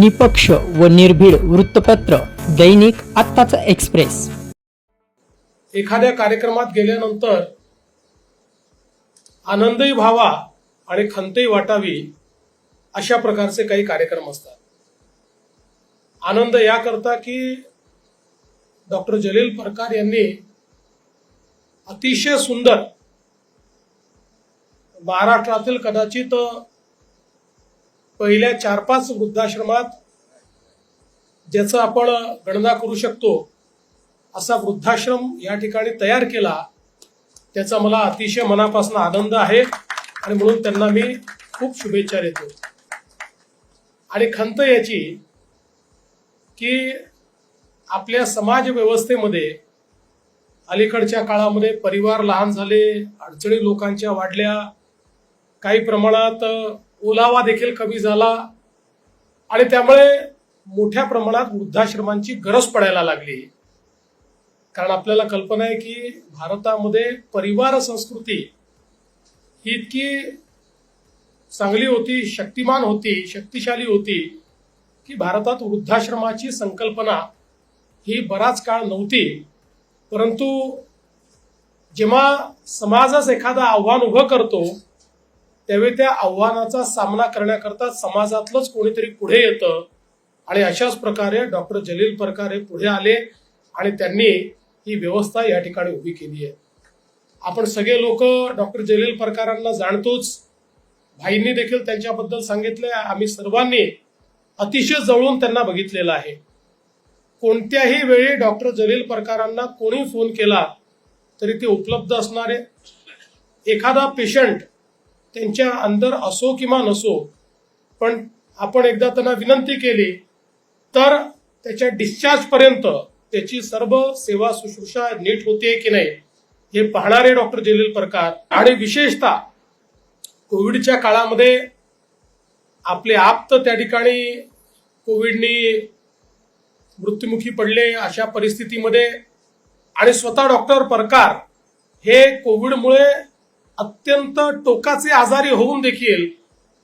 निपक्ष व निर्भीड वृत्तपत्र दैनिक आत्ताचा एक्सप्रेस. एखाद्या कार्यक्रमात गेल्यानंतर आनंदही व्हावा आणि खंतही वाटावी अशा प्रकारचे काही कार्यक्रम असतात. आनंद याकरता की डॉक्टर जलील फरकार यांनी अतिशय सुंदर महाराष्ट्रातील कदाचित पहिल्या चार पाच वृद्धाश्रमात ज्याचं आपण गणना करू शकतो असा वृद्धाश्रम या ठिकाणी तयार केला त्याचा मला अतिशय मनापासून आनंद आहे आणि म्हणून त्यांना मी खूप शुभेच्छा देतो. आणि खंत याची की आपल्या समाज व्यवस्थेमध्ये अलीकडच्या काळामध्ये परिवार लहान झाले अडचणी लोकांच्या वाढल्या काही प्रमाणात ओलावा देखील कमी झाला आणि त्यामुळे मोठ्या प्रमाणात वृद्धाश्रमांची गरज पडायला लागली. कारण आपल्याला कल्पना आहे की भारतामध्ये परिवार संस्कृती ही इतकी चांगली होती शक्तिमान होती शक्तिशाली होती की भारतात वृद्धाश्रमाची संकल्पना ही बराच काळ नव्हती. परंतु जेव्हा समाजाच एखादं आव्हान उभं करतो त्यावेळी त्या आव्हानाचा सामना करण्याकरता समाजातलंच कोणीतरी पुढे येतं. आणि अशाच प्रकारे डॉक्टर जलील परकार हे पुढे आले आणि त्यांनी ही व्यवस्था या ठिकाणी उभी केली आहे. आपण सगळे लोक डॉक्टर जलील परकारांना जाणतोच. भाईंनी देखील त्यांच्याबद्दल सांगितले आम्ही सर्वांनी अतिशय जवळून त्यांना बघितलेलं आहे. कोणत्याही वेळी डॉक्टर जलील परकारांना कोणी फोन केला तरी ते उपलब्ध असणारे. एखादा पेशंट त्यांच्या अंदर असो किंवा नसो पण आपण एकदा त्यांना विनंती केली तर त्याच्या डिस्चार्ज पर्यंत त्याची सर्व सेवा शुश्रूषा नीट होते की नाही हे पाहणारे डॉक्टर जलील प्रकार. आणि विशेषतः कोविडच्या काळामध्ये आपले आप्त त्या ठिकाणी कोविडनी मृत्युमुखी पडले अशा परिस्थितीमध्ये आणि स्वतः डॉक्टर परकार हे कोविडमुळे अत्यंत टोकाचे आजारी होऊन देखील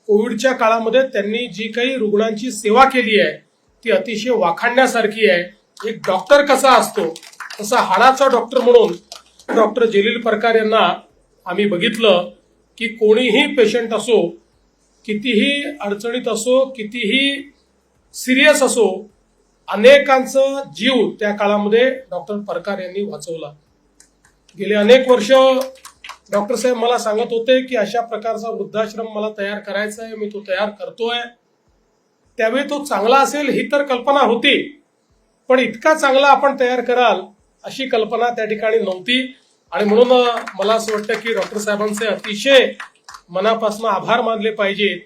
कोविडच्या काळामध्ये त्यांनी जी काही रुग्णांची सेवा केली आहे ती अतिशय वाखाणण्यासारखी आहे. एक डॉक्टर कसा असतो तसा हाडाचा डॉक्टर म्हणून डॉक्टर जलील परकार यांना आम्ही बघितलं की कोणीही पेशंट असो कितीही अडचणीत असो कितीही सिरियस असो अनेकांचं जीव त्या काळामध्ये डॉक्टर परकार यांनी वाचवला. गेले अनेक वर्ष डॉक्टर साहेब मला सांगत होते की अशा प्रकारचा वृद्धाश्रम मला तयार करायचा आहे मी तो तयार करतोय. त्यावेळी तो चांगला असेल ही तर कल्पना होती. पण इतका चांगला आपण तयार कराल अशी कल्पना त्या ठिकाणी नव्हती. आणि म्हणून मला असं वाटतं की डॉक्टर साहेबांचे अतिशय मनापासून आभार मानले पाहिजेत.